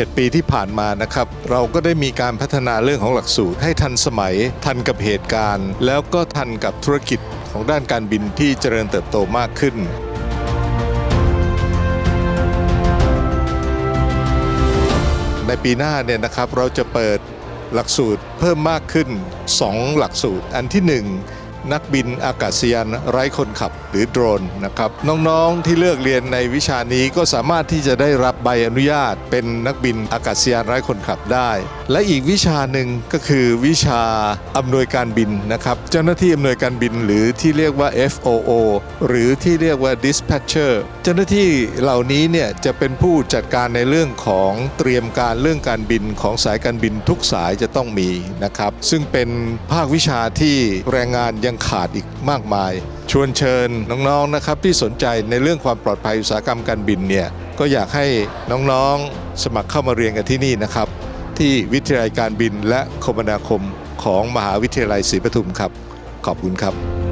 7 ปีที่ผ่านมานะครับ เราก็ได้มีการพัฒนาเรื่องของหลักสูตร ให้ทันสมัยทันกับเหตุการณ์ แล้วก็ทันกับธุรกิจของด้านการบินที่เจริญเติบโตมากขึ้นในปีหน้าเนี่ยนะครับเราจะเปิดหลักสูตรเพิ่มมากขึ้น 2 หลักสูตรอันที่ 1 นักบินอากาศยานไร้คนขับหรือโดรนนะครับน้องๆที่เลือกเรียนในวิชานี้ก็สามารถที่จะได้รับใบอนุญาต เป็นนักบินอากาศยานไร้คนขับได้ และอีกวิชาหนึ่งก็คือวิชาอำนวยการบินนะครับเจ้าหน้าที่อำนวยการบินหรือที่เรียกว่า FOO หรือที่เรียกว่า dispatcher เจ้าหน้าที่เหล่านี้เนี่ยจะเป็นผู้จัดการในเรื่องของเตรียมการเรื่องการบินของสายการบินทุกสายจะต้องมีนะครับซึ่งเป็นภาควิชาที่แรงงานยังขาดอีกมากมาย ชวนเชิญน้องๆนะครับที่สนใจในเรื่องความปลอดภัยอุตสาหกรรมการบินเนี่ยก็อยากให้น้องๆสมัครเข้ามาเรียนกันที่นี่นะครับ ที่วิทยาลัยการบินและคมนาคมของมหาวิทยาลัยศรีปทุมครับ ขอบคุณครับ